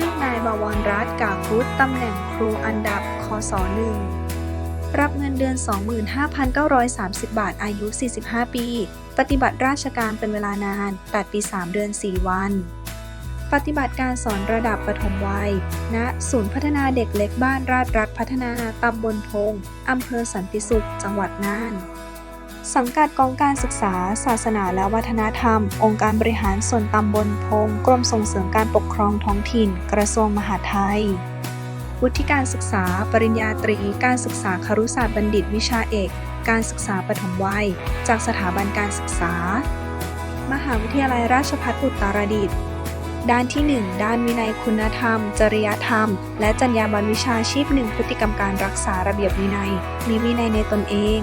ชื่อนายบวรรัตน์กาคุดตำแหน่งครูอันดับ คศหนึ่งรับเงินเดือน 25,930 บาท อายุ 45 ปี ปฏิบัติราชการเป็นเวลานาน 8 ปี 3 เดือน 4 วัน ปฏิบัติการสอนระดับประถมวัย ณ ศูนย์พัฒนาเด็กเล็กบ้านราชรัฐพัฒนา ตำบลพง อำเภอสันติสุข จังหวัดน่าน สังกัดกองการศึกษา ศาสนาและวัฒนธรรม องค์การบริหารส่วนตำบลพงกรมส่งเสริมการปกครองท้องถิ่น กระทรวงมหาดไทย วุฒิการศึกษา ปริญญาตรี การศึกษาครุศาสตร์บัณฑิตวิชาเอก การศึกษาปฐมวัย จากสถาบันการศึกษา มหาวิทยาลัยราชภัฏอุตรดิตถ์ด้านที่ 1 ด้านวินัยคุณธรรม จริยธรรม และจรรยาบรรณวิชาชีพหนึ่งพฤติกรรมการรักษาระเบียบวินัย มีวินัยในตนเอง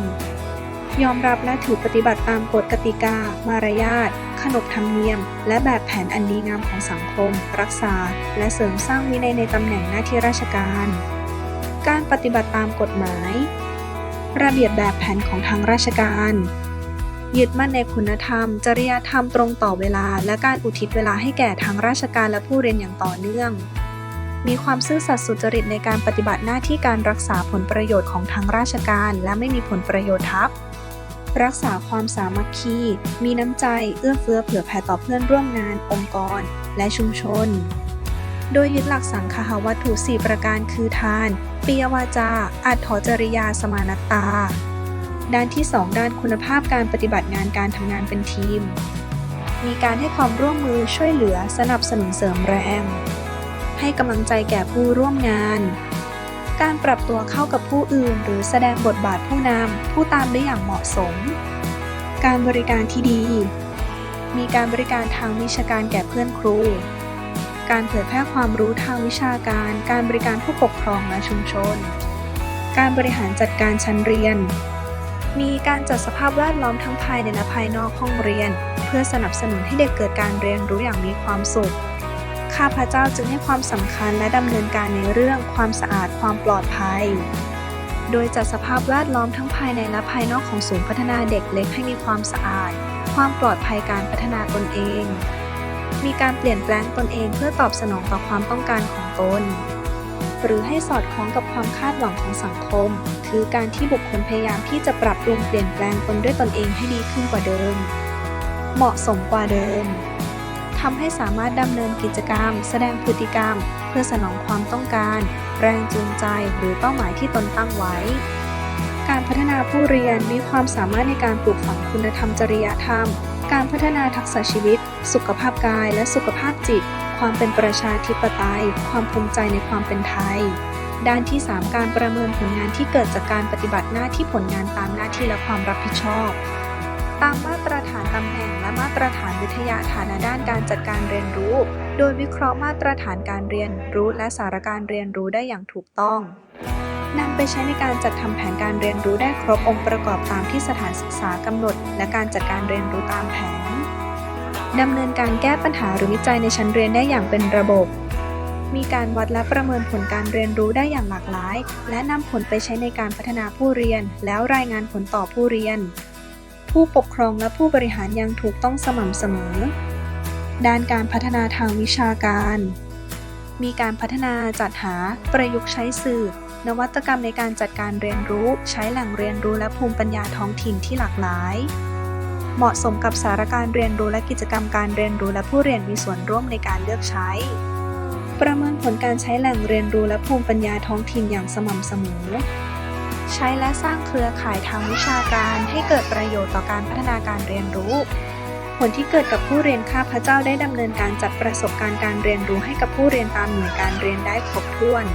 ยอมรับและถือปฏิบัติตามกฎกติกา มารยาท ขนบธรรมเนียม และแบบแผนอันดีงามของสังคม รักษา และเสริมสร้างวินัยในตำแหน่งหน้าที่ราชการ การปฏิบัติตามกฎหมาย ระเบียบแบบแผนของทางราชการ ยึดมั่นในคุณธรรม จริยธรรมตรงต่อเวลา และการอุทิศเวลาให้แก่ทางราชการและผู้เรียนอย่างต่อเนื่องมีความซื่อสัตย์สุจริตในการปฏิบัติหน้าที่การรักษาผลประโยชน์ของทางราชการ และไม่มีผลประโยชน์ทับ รักษาความสามัคคี มีน้ำใจ เอื้อเฟื้อเผื่อแผ่ต่อเพื่อนร่วมงาน องค์กร และชุมชน โดยยึดหลักสังคหวัตถุ 4 ประการคือทานปิยวาจา อัตถจริยาสมานตตา ด้านที่ 2 ด้านคุณภาพการปฏิบัติงานการทำงานเป็นทีม มีการให้ความร่วมมือช่วยเหลือสนับสนุนเสริมแรง ให้กำลังใจแก่ผู้ร่วมงาน การปรับตัวเข้ากับผู้อื่น หรือแสดงบทบาทผู้นำผู้ตามได้อย่างเหมาะสม การบริการที่ดี มีการบริการทางวิชาการแก่เพื่อนครู การเผยแพร่ความรู้ทางวิชาการ การบริการผู้ปกครองและชุมชน การบริหารจัดการชั้นเรียน มีการจัดสภาพแวดล้อมทั้งภายในและภายนอกห้องเรียน เพื่อสนับสนุนให้เด็กเกิดการเรียนรู้อย่างมีความสุข ข้าพเจ้าจึงให้ความสำคัญและดำเนินการในเรื่องความสะอาดความปลอดภัย โดยจัดสภาพแวดล้อมทั้งภายในและภายนอกของศูนย์พัฒนาเด็กเล็กให้มีความสะอาด ความปลอดภัยการพัฒนาตนเอง มีการเปลี่ยนแปลงตนเองเพื่อตอบสนองต่อความต้องการของตน หรือให้สอดคล้องกับความคาดหวังของสังคม คือการที่บุคคลพยายามที่จะปรับปรุงเปลี่ยนแปลงตนด้วยตนเองให้ดีขึ้นกว่าเดิม เหมาะสมกว่าเดิม ทำให้สามารถดำเนินกิจกรรม แสดงพฤติกรรม เพื่อสนองความต้องการ แรงจูงใจหรือเป้าหมายที่ตนตั้งไว้ การพัฒนาผู้เรียนมีความสามารถในการปลูกฝังคุณธรรมจริยธรรม การพัฒนาทักษะชีวิต สุขภาพกายและสุขภาพจิต ความเป็นประชาธิปไตย ความภูมิใจในความเป็นไทย ด้านที่ 3 การประเมินผลงานที่เกิดจากการปฏิบัติหน้าที่ผลงานตามหน้าที่และความรับผิดชอบ ตามมาตรฐานตำแหน่งและมาตรฐานวิทยาฐานะด้านการจัดการเรียนรู้ โดยวิเคราะห์มาตรฐานการเรียนรู้และสาระการเรียนรู้ได้อย่างถูกต้องนำไปใช้ในการจัดทำแผนการเรียนรู้ได้ครบองค์ประกอบตามที่สถานศึกษากำหนด และการจัดการเรียนรู้ตามแผนดำเนินการแก้ปัญหาหรือวิจัยในชั้นเรียนได้อย่างเป็นระบบ มีการวัดและประเมินผลการเรียนรู้ได้อย่างหลากหลาย และนำผลไปใช้ในการพัฒนาผู้เรียน แล้วรายงานผลต่อผู้เรียน ผู้ปกครองและผู้บริหารยังถูกต้องสม่ำเสมอ ด้านการพัฒนาทางวิชาการ มีการพัฒนาจัดหาประยุกต์ใช้สื่อ นวัตกรรมในการจัดการเรียนรู้ ใช้แหล่งเรียนรู้และภูมิปัญญาท้องถิ่นที่หลากหลาย เหมาะสมกับสารการเรียนรู้และกิจกรรมการเรียนรู้และผู้เรียนมีส่วนร่วมในการเลือกใช้ ประเมินผลการใช้แหล่งเรียนรู้และภูมิปัญญาท้องถิ่นอย่างสม่ำเสมอ ใช้และสร้างเครือข่ายทางวิชาการให้เกิดประโยชน์ต่อการพัฒนาการเรียนรู้ ผลที่เกิดกับผู้เรียนข้าพเจ้าได้ดำเนินการจัดประสบการณ์การเรียนรู้ให้กับผู้เรียนตามหน่วยการเรียนได้ครบถ้วน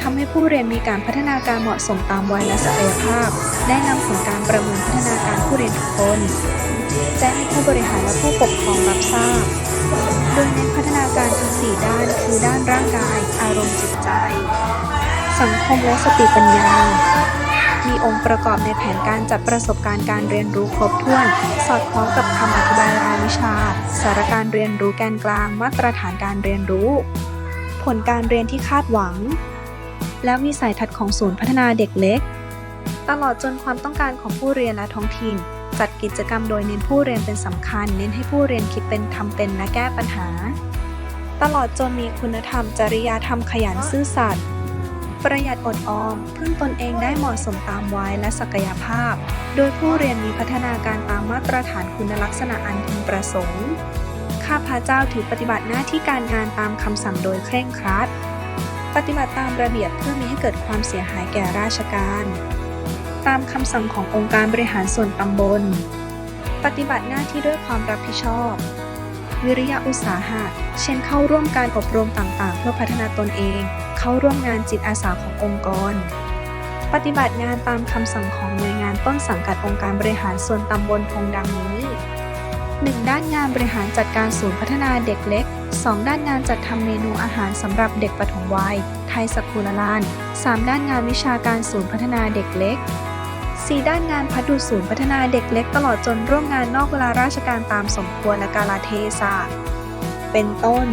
ทำให้ผู้เรียนมีการพัฒนาการเหมาะสมตามวัยและศักยภาพได้นำผลการประเมินพัฒนาการผู้เรียนทุกคน แจ้งให้ผู้บริหารและผู้ปกครองรับทราบ โดยเน้นพัฒนาการทั้ง 4 ด้าน คือด้านร่างกาย อารมณ์จิตใจ สังคมและสติปัญญา มีองค์ประกอบในแผนการจัดประสบการณ์การเรียนรู้ครบถ้วน สอดคล้องกับคำอธิบายรายวิชา สารการเรียนรู้แกนกลาง มาตรฐานการเรียนรู้ ผลการเรียนที่คาดหวัง และวิสัยทัศน์ของศูนย์พัฒนาเด็กเล็ก ตลอดจนความต้องการของผู้เรียนและท้องถิ่น จัดกิจกรรมโดยเน้นผู้เรียนเป็นสำคัญ เน้นให้ผู้เรียนคิดเป็นทำเป็นและแก้ปัญหา ตลอดจนมีคุณธรรมจริยธรรมขยันซื่อสัตย์ ประหยัดอดออม พึ่งตนเองได้เหมาะสมตามวัยและศักยภาพ โดยผู้เรียนมีพัฒนาการตามมาตรฐานคุณลักษณะอันพึงประสงค์ ข้าพเจ้าถือปฏิบัติหน้าที่การงานตามคำสั่งโดยเคร่งครัด ปฏิบัติตามระเบียบเพื่อมิให้เกิดความเสียหายแก่ราชการ ตามคำสั่งขององค์การบริหารส่วนตำบล ปฏิบัติหน้าที่ด้วยความรับผิดชอบวิริยะอุตสาหะ เช่นเข้าร่วมการอบรมต่างๆ เพื่อพัฒนาตนเอง เข้าร่วมงานจิตอาสาขององค์กร ปฏิบัติงานตามคำสั่งของหน่วยงานต้นสังกัดองค์การบริหารส่วนตำบลพงดังนี้ 1. ด้านงานบริหารจัดการศูนย์พัฒนาเด็กเล็ก 2. ด้านงานจัดทำเมนูอาหารสำหรับเด็กปฐมวัย ไทยสกุลลาน 3. ด้านงานวิชาการศูนย์พัฒนาเด็กเล็ก 4. ด้านงานพัฒดูศูนย์พัฒนาเด็กเล็กตลอดจนร่วมงานนอกเวลาราชการตามสมควรและกาลเทศะเป็นต้น